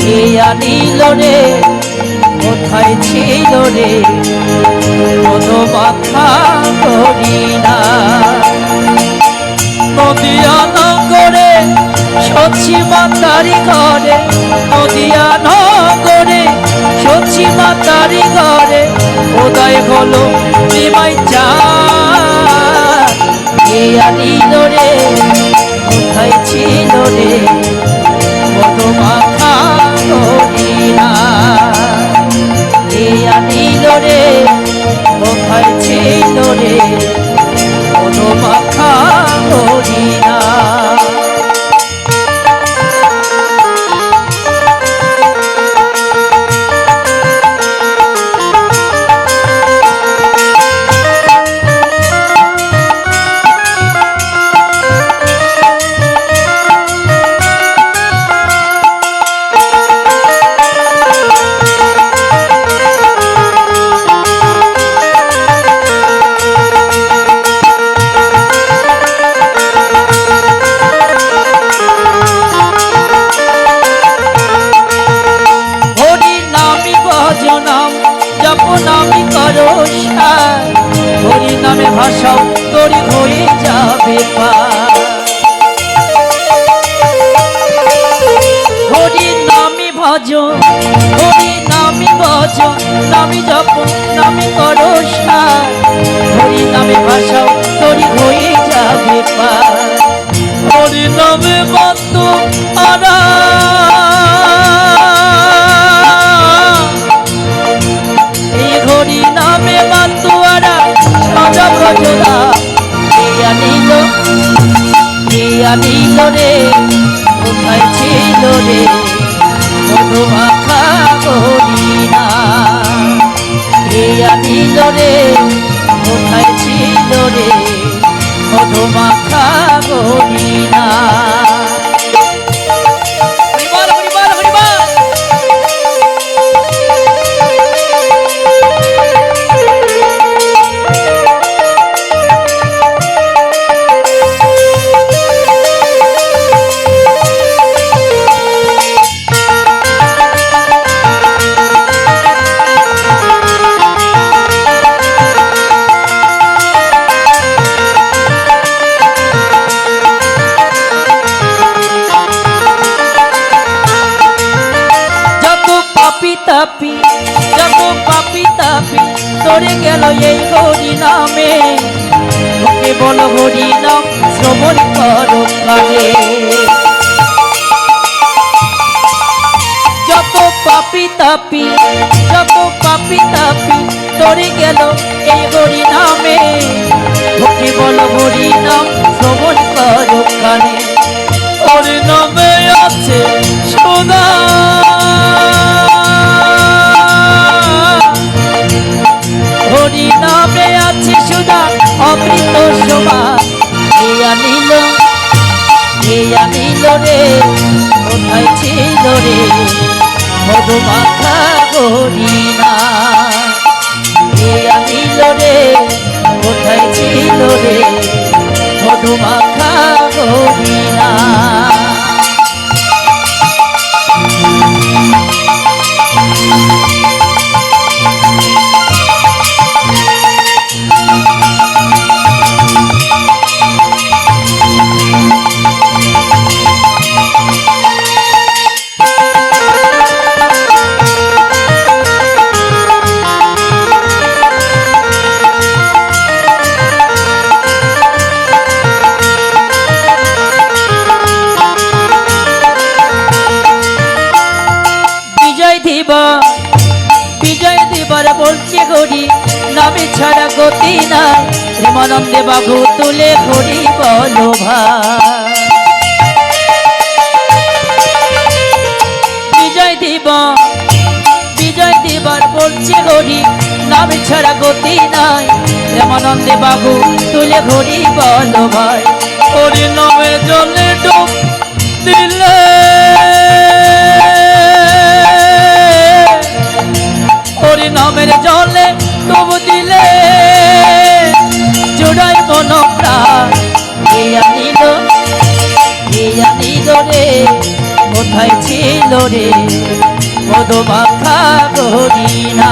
কে আনিল রে, কোথায় ছিল রে? কোনো মাথা করি না। নদিয়া নগরে সচ্ছি মাতারি ঘরে, নদিয়া নগরে সচ্ছি মাতারি ঘরে উদয় হলো নিমাই চা কে আনিল রে, কোথায় ছিল যাবে কে করে, কোথায় ছিল রে? কোনো আশা করি না কে আনিল রে? কোথায় ছিল রে? কোনো আশা করি না পাপি যত পাপি তাপি তোরে গেল এই হরি নামে ওকে বল হরি নাম শ্রবণ করো কানে যত পাপি তাপি, যত পাপি তাপি তোরে গেল এই হরি নামে ওকে বল হরি নাম শ্রবণ করো কানে নামে আছে সুধা অমৃত সমান কে আনিল কে আনিল রে, কোথায় ছিল রে? মধু মাখা হরি না কে রে, কোথায় ছিল রে? মধু মাখা নাই প্রেমানন্দে বাবু তুলে হরি বলো বিজয় দিব, বিজয় দিবার বলছে হরি নামে ছাড়া গতি নাই। প্রেমানন্দে বাবু তুলে হরি বলো ভাই হরি নামে জলে ডুব দিলে। কোথায় ছিল রে মধুমাখা গরিনা